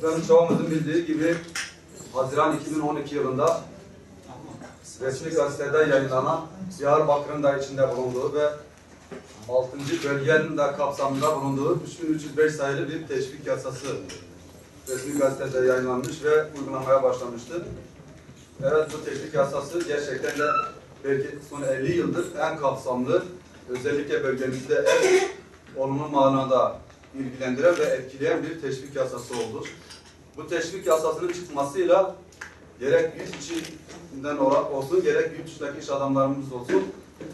Efendim çoğumuzun bildiği gibi Haziran 2012 yılında resmi gazetede yayınlanan Diyarbakır'ın da içinde bulunduğu ve 6. bölgenin de kapsamında bulunduğu 3305 sayılı bir teşvik yasası resmi gazetede yayınlanmış ve uygulamaya başlamıştı. Evet bu teşvik yasası gerçekten de belki son 50 yıldır en kapsamlı, özellikle bölgemizde en olumlu manada ilgilendiren ve etkileyen bir teşvik yasası oldu. Bu teşvik yasasının çıkmasıyla gerek yurt içinden olsun, gerek yurt dışındaki iş adamlarımız olsun,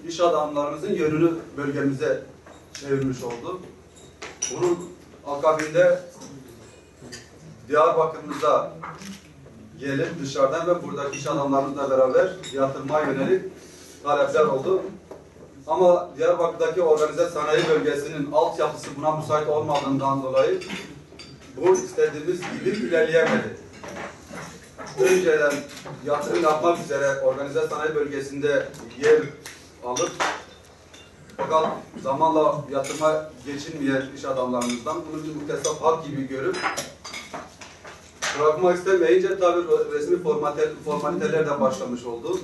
iş adamlarımızın yönünü bölgemize çevirmiş oldu. Bunun akabinde Diyarbakır'ımıza gelip dışarıdan ve buradaki iş adamlarımızla beraber yatırıma yönelik talepler oldu. Ama Diyarbakır'daki organize sanayi bölgesinin altyapısı buna müsait olmadığından dolayı bu istediğimiz gibi ilerleyemedi. Önceden yatırım yapmak üzere organize sanayi bölgesinde yer alıp fakat zamanla yatırıma geçilmeyen iş adamlarımızdan bunu bir muhtesap hak gibi görüp bırakmak istemeyince tabii resmi formalite, formaliteler de başlamış oldu.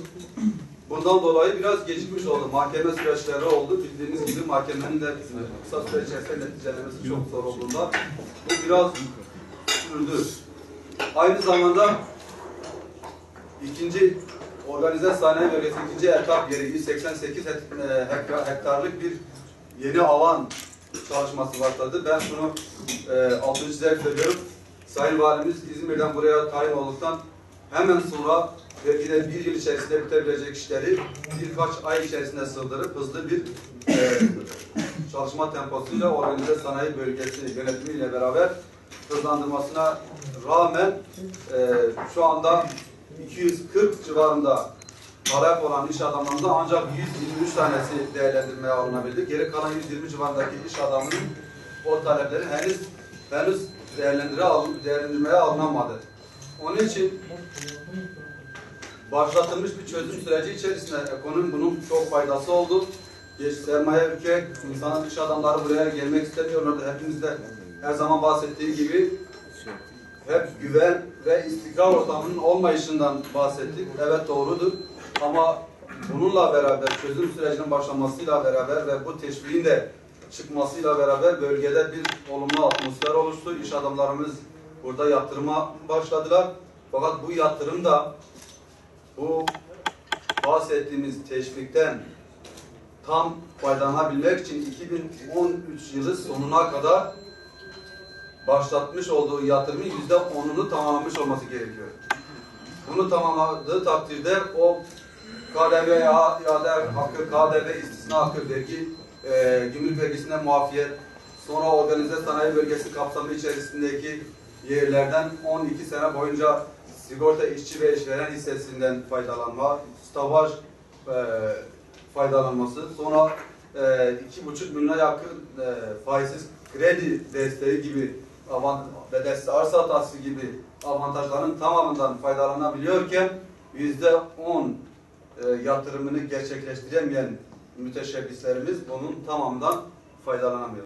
Bundan dolayı biraz gecikmiş oldu. Mahkeme süreçleri oldu. Bildiğiniz gibi mahkemenin de kısa süre içerisinde neticelemesi çok zor olduğunda bu biraz sürdü. Aynı zamanda ikinci organize sanayi bölgesi ikinci etap 188 hek- e, hektar- hektarlık bir yeni alan çalışması başladı. Ben şunu e, altını çizerek söylüyorum. Sayın Valimiz İzmir'den buraya tayin olduktan hemen sonra belki de bir yıl içerisinde bitebilecek işleri birkaç ay içerisinde sığdırıp hızlı bir e, çalışma temposuyla organize sanayi bölgesi yönetimiyle beraber hızlandırmasına rağmen e, şu anda 240 civarında talep olan iş adamlarında ancak 123 tanesi değerlendirmeye alınabildi. Geri kalan 120 civarındaki iş adamının o talepleri henüz henüz değerlendire değerlendirmeye alınamadı. Onun için başlatılmış bir çözüm süreci içerisinde ekonominin bunun çok faydası oldu. Geç sermaye ülke, insanın iş adamları buraya gelmek istemiyorlardı. Hepimiz de her zaman bahsettiği gibi hep güven ve istikrar ortamının olmayışından bahsettik. Evet doğrudur. Ama bununla beraber çözüm sürecinin başlamasıyla beraber ve bu teşviğin de çıkmasıyla beraber bölgede bir olumlu atmosfer oluştu. İş adamlarımız burada yatırıma başladılar. Fakat bu yatırım da bu bahsettiğimiz teşvikten tam faydalanabilmek için 2013 yılı sonuna kadar başlatmış olduğu yatırımın yüzde onunu tamamlamış olması gerekiyor. Bunu tamamladığı takdirde o KDV ya- iade hakkı, KDV istisna hakkı, vergi, e, gümrük vergisinden muafiyet, sonra organize sanayi bölgesi kapsamı içerisindeki yerlerden 12 sene boyunca sigorta işçi ve işveren hissesinden faydalanma, staj e, faydalanması, sonra e, iki buçuk milyona yakın e, faizsiz kredi desteği gibi avant bedelsiz arsa tahsisi gibi avantajların tamamından faydalanabiliyorken yüzde on e, yatırımını gerçekleştiremeyen müteşebbislerimiz bunun tamamından faydalanamıyor.